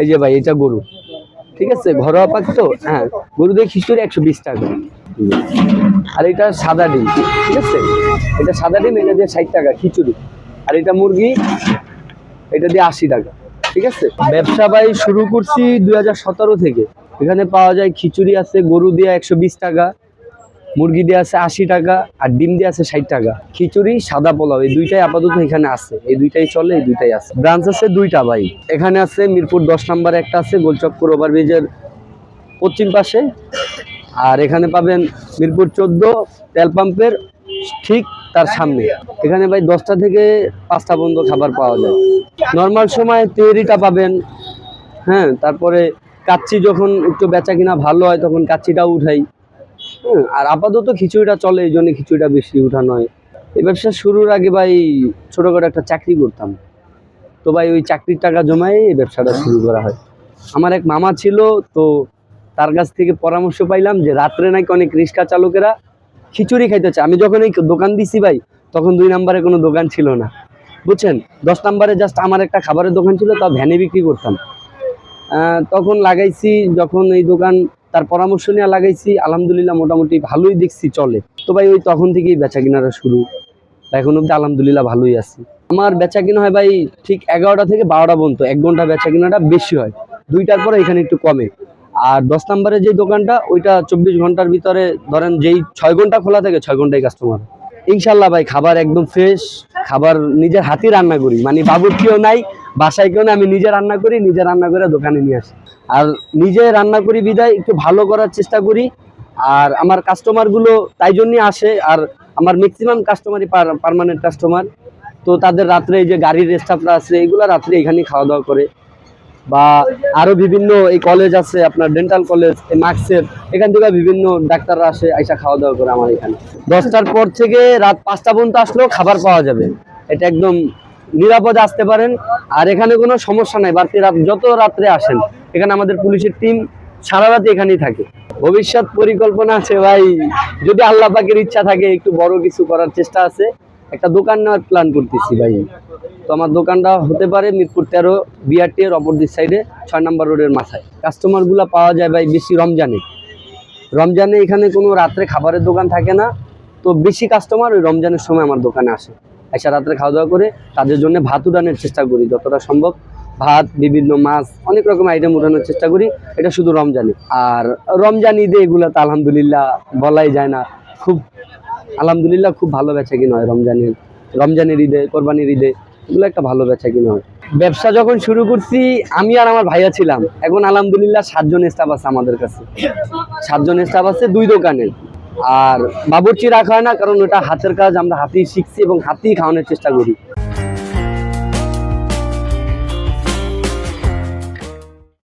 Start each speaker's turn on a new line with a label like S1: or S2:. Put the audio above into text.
S1: এই যে ভাই, এটা গরু। ঠিক আছে? ঘরোয়া পাখি তো? হ্যাঁ গরু দিয়ে খিচুড়ি একশো বিশ টাকা। আর এটা সাদা ডিম, ঠিক আছে? এটা সাদা ডিম, এটা দিয়ে ষাট টাকা খিচুড়ি। আর এটা মুরগি, এটা দিয়ে আশি টাকা। ঠিক আছে? ব্যবসা ভাই, শুরু করছি দুই হাজার সতেরো থেকে। এখানে পাওয়া যায় খিচুড়ি আছে, গরু দিয়ে একশো বিশ টাকা। মুরগি দিয়ে আছে আশি টাকা আর ডিম দিয়ে আছে ষাট টাকা। খিচুড়ি, সাদা পোলাও, এই দুইটাই আপাতত এখানে আছে। এই দুইটাই চলে, এই দুইটাই আছে। ব্রাঞ্চ আছে দুইটা ভাই। এখানে আছে মিরপুর দশ নম্বর একটা আছে, গোলচক্কর ওভারব্রিজের পশ্চিম পাশে। আর এখানে পাবেন মিরপুর চোদ্দ, তেল পাম্পের ঠিক তার সামনে। এখানে ভাই দশটা থেকে পাঁচটা পর্যন্ত খাবার পাওয়া যায়। নর্মাল সময় তেহরিটা পাবেন। হ্যাঁ তারপরে কাচ্চি যখন একটু বেচা কিনা ভালো হয়, তখন কাচ্চিটাও উঠাই। হুম, আর আপাতত খিচুড়িটা চলে এই জন্য খিচুড়িটা বেশি উঠানো হয় এই ব্যবসা শুরুর আগে ভাই ছোটোখাটো একটা চাকরি করতাম। তো ভাই ওই চাকরির টাকা জমাই এই ব্যবসাটা শুরু করা হয়। আমার এক মামা ছিল তো তার কাছ থেকে পরামর্শ পাইলাম যে রাত্রে নাকি অনেক রিক্সা চালকেরা খিচুড়ি খাইতে চায়। আমি যখন এই দোকান দিছি ভাই তখন দুই নম্বরে কোনো দোকান ছিল না। বুঝছেন? দশ নম্বরে জাস্ট আমার একটা খাবারের দোকান ছিল তাও ভ্যানে বিক্রি করতাম। তখন লাগাইছি যখন এই দোকান তার পরামর্শ নেওয়া লাগাইছি, আলহামদুলিল্লাহ মোটামুটি ভালোই দেখছি চলে। তো ভাই, ওই তখন থেকেই বেচা কিনাটা শুরু এখন অব্দি আলহামদুলিল্লাহ ভালোই আছি। আমার বেচা কিনা হয় ভাই, ঠিক এগারোটা থেকে বারোটা পর্যন্ত, এক ঘণ্টা বেচা কিনাটা বেশি হয়। দুইটার পরে এখানে একটু কমে। আর দশ নম্বরে যে দোকানটা, ওইটা চব্বিশ ঘণ্টার ভিতরে ধরেন যেই ছয় ঘণ্টা খোলা থাকে, ছয় ঘন্টায় কাস্টমার ইনশাল্লাহ ভাই, খাবার একদম ফ্রেশ খাবার নিজের হাতে রান্না করি। মানে বাবুর কেউ নাই বাসায় কেউ নাই আমি নিজে রান্না করি, নিজে রান্না করে দোকানে নিয়ে আসি। আর নিজে রান্না করি বিদায় একটু ভালো করার চেষ্টা করি। আর আমার কাস্টমারগুলো তাই জন্যই আসে। আর আমার ম্যাক্সিমাম কাস্টমারই পার্মানেন্ট কাস্টমার তো তাদের রাত্রে এই যে গাড়ির স্টাফরা আছে, এগুলো রাত্রে এখানেই খাওয়া দাওয়া করে। বা আরও বিভিন্ন এই কলেজ আছে, আপনার ডেন্টাল কলেজ এই মার্কসের এখান থেকে বিভিন্ন ডাক্তাররা আসে, আইসা খাওয়া দাওয়া করে আমার এখানে। দশটার পর থেকে রাত পাঁচটা পর্যন্ত আসলেও খাবার পাওয়া যাবে। এটা একদম নিরাপদে আসতে পারেন। আর এখানে কোনো সমস্যা নাই, বাড়তি রাত যত রাত্রে আসেন, এখানে আমাদের পুলিশের টিম সারা রাত এখানেই থাকে। ভবিষ্যৎ পরিকল্পনা আছে ভাই, যদি আল্লাহ পাকের ইচ্ছা থাকে, একটু বড় কিছু করার চেষ্টা আছে। একটা দোকান নেওয়ার প্ল্যান করতেছি ভাই। তো আমার দোকানটা হতে পারে মিরপুর তেরো বিআরটি এর অপর দিক সাইডে ছয় নম্বর রোডের মাথায়। কাস্টমারগুলো পাওয়া যায় ভাই বেশি রমজানে। রমজানে এখানে কোনো রাত্রে খাবারের দোকান থাকে না। তো বেশি কাস্টমার ওই রমজানের সময় আমার দোকানে আসে। এসে রাত্রে খাওয়া দাওয়া করে তাদের জন্য ভাত উঠানোর চেষ্টা করি। যতটা সম্ভব ভাত, বিভিন্ন মাছ, অনেক রকম আইটেম উঠানোর চেষ্টা করি। এটা শুধু রমজানে। আর রমজান ঈদে এগুলো তো আলহামদুলিল্লাহ বলাই যায় না। খুব আলহামদুলিল্লাহ খুব ভালো বেচা কিনা হয় রমজানের রমজানের ঈদে, কোরবানির ঈদে। এগুলো একটা ভালো বেচা কিনা হয়। ব্যবসা যখন শুরু করছি, আমি আর আমার ভাইয়া ছিলাম। এখন আলহামদুলিল্লাহ সাতজন স্টাফ আছে আমাদের কাছে। সাতজন স্টাফ আছে, দুই দোকানে। আর বাবুর্চি রাখা হয় না, কারণ ওটা হাতের কাজ, আমরা হাতেই শিখছি এবং হাতেই খাওয়ানোর চেষ্টা করি।